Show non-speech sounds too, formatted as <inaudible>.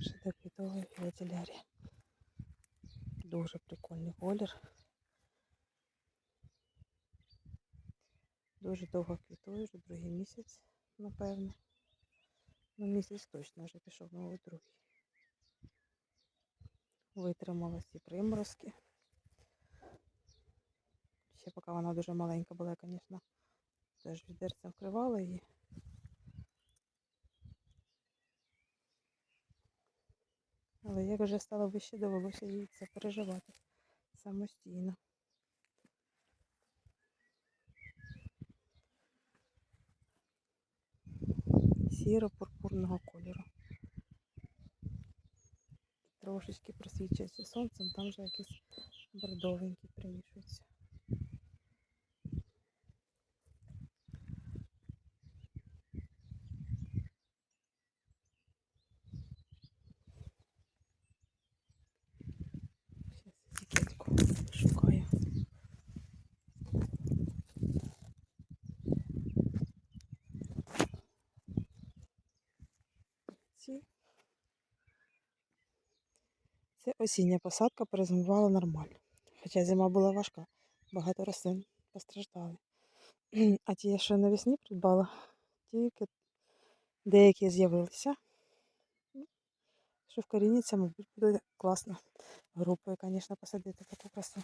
Шедоквітова фіотилярія. Дуже прикольний колір. Дуже довго квітує, вже другий місяць, напевно. Ну, місяць точно вже пішов новий другий. Витримала ці приморозки. Ще поки вона дуже маленька була, я, звісно, теж відерцем вкривала її. Але як вже стало вище, довелося їй це переживати самостійно. Сіро-пурпурного кольору. Трошечки просвічується сонцем, там вже якісь бордовенькі примішуються. Ці. Це осіння посадка перезимувала нормально. Хоча зима була важка, багато рослин постраждали. <clears throat> А ті, що навесні придбала, тільки деякі з'явилися. Ну, Що вкоріняться, мабуть, буде класно. Групою, звісно, посадити таку красу.